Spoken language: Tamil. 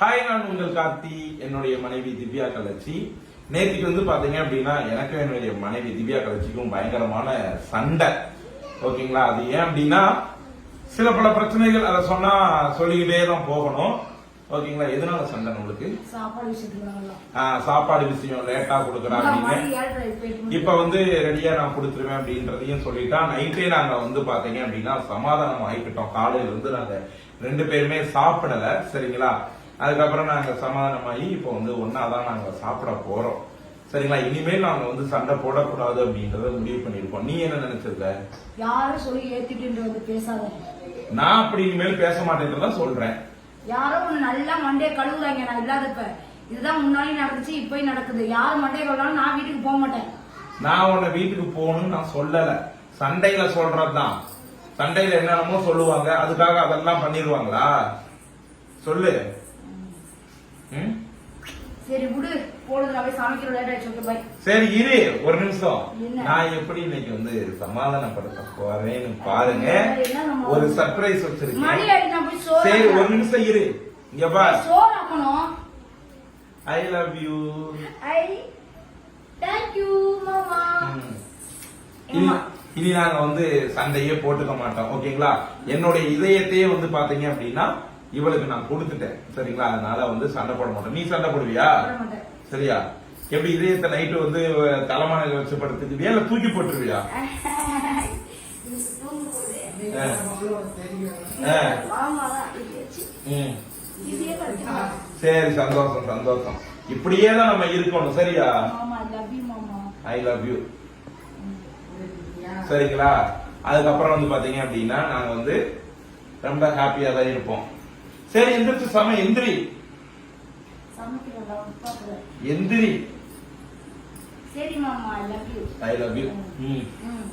ஹாய் நான் உங்கள் கார்த்தி என்னுடைய மனைவி திவ்யா கலச்சி. நேத்திக்கு வந்து பாத்தீங்க அப்படின்னா எனக்கும் என்னுடைய மனைவி திவ்யா கலச்சிக்கும் பயங்கரமான சண்டை. ஓகேங்களா? அது ஏன் அப்படின்னா சில பல பிரச்சனைகள் அதை சொன்னா சொல்லிக்கிட்டே தான் போகணும். ஓகேங்களா? எதனால சண்டை உங்களுக்கு சாப்பாடு விஷயத்துல விஷயம் லேட்டா கொடுக்குறா அப்படின்னு. இப்ப வந்து ரெடியா நான் கொடுத்துருவேன் அப்படின்றதையும் சொல்லிட்டா நைட்டே நாங்க வந்து பாத்தீங்க அப்படின்னா சமாதானம் ஆயிக்கிட்டோம். காலையில இருந்து நாங்க ரெண்டு பேருமே சாப்பிடல. சரிங்களா? அதுக்கப்புறம் நாங்க சமாதானமாகி இப்போ வந்து ஒன்னாதான் நாங்க சாப்பிட போறோம். சரிங்களா? இனிமேல் நாங்க வந்து சண்டை போடக்கூடாது அப்படின்றத முடிவு பண்ணிருக்கோம் நீ என்ன நினைச்சிருக்க? யாரும் சொல்லி ஏத்திட்டு பேசாத நான் அப்படி இனிமேல் பேச மாட்டேன்றதான் சொல்றேன். யாரோ ஒண்ணு நல்லா மண்டே கழுவுறாங்க நான் இல்லாதப்ப. இதுதான் முன்னாடி நடந்துச்சு இப்பயும் நடக்குது. யாரும் மண்டே கழுவினாலும் நான் வீட்டுக்கு போக மாட்டேன். நான் உன்னை வீட்டுக்கு போகணும்னு நான் சொல்லல. சண்டையில சொல்றதுதான். சண்டையில என்னென்னமோ சொல்லுவாங்க. அதுக்காக அதெல்லாம் பண்ணிடுவாங்களா? சொல்லு? சரி விடு. நான் போய் சமைக்கிற லேட் ஆயிடுச்சு ஓகே பை சரி இரு. ஒரு நிமிஷம்? நான் எப்படி இன்னைக்கு வந்து சமாதானப்படுத்த போறேன்னு பாருங்க. ஒரு சர்ப்ரைஸ் வச்சிருக்கேன். போய் சரி ஒரு. நிமிஷம் இரு. இங்க ஆக்கணும். I love you I thank you மாமா. இனி நாங்க வந்து சண்டையே போட்டுக்க மாட்டோம். ஓகேங்களா? என்னுடைய இதயத்தையே வந்து பாத்தீங்க அப்படின்னா இவளுக்கு நான் கொடுத்துட்டேன். சரிங்களா? அதனால வந்து சண்டை போட மாட்டோம் நீ சண்டை போடுவியா? போட மாட்டேன். சரியா? எப்படி இதயத்தை நைட்டு வந்து தலைமானையில வச்சு படுத்துக்குவியா இல்ல தூக்கி போட்டுருவியா? சரி சந்தோஷம் சந்தோஷம். இப்படியே தான் நம்ம இருக்கணும் சரியா? மாமா லவ் யூ மாமா. ஐ லவ் யூ சரிங்களா? அதுக்கப்புறம் வந்து பாத்தீங்க அப்படின்னா நாங்க வந்து ரொம்ப ஹாப்பியா தான் இருப்போம். சரி எந்திரிச்சு சம எந்திரி. எந்திரி. சரி மாமா I love you I love you ம். ம்.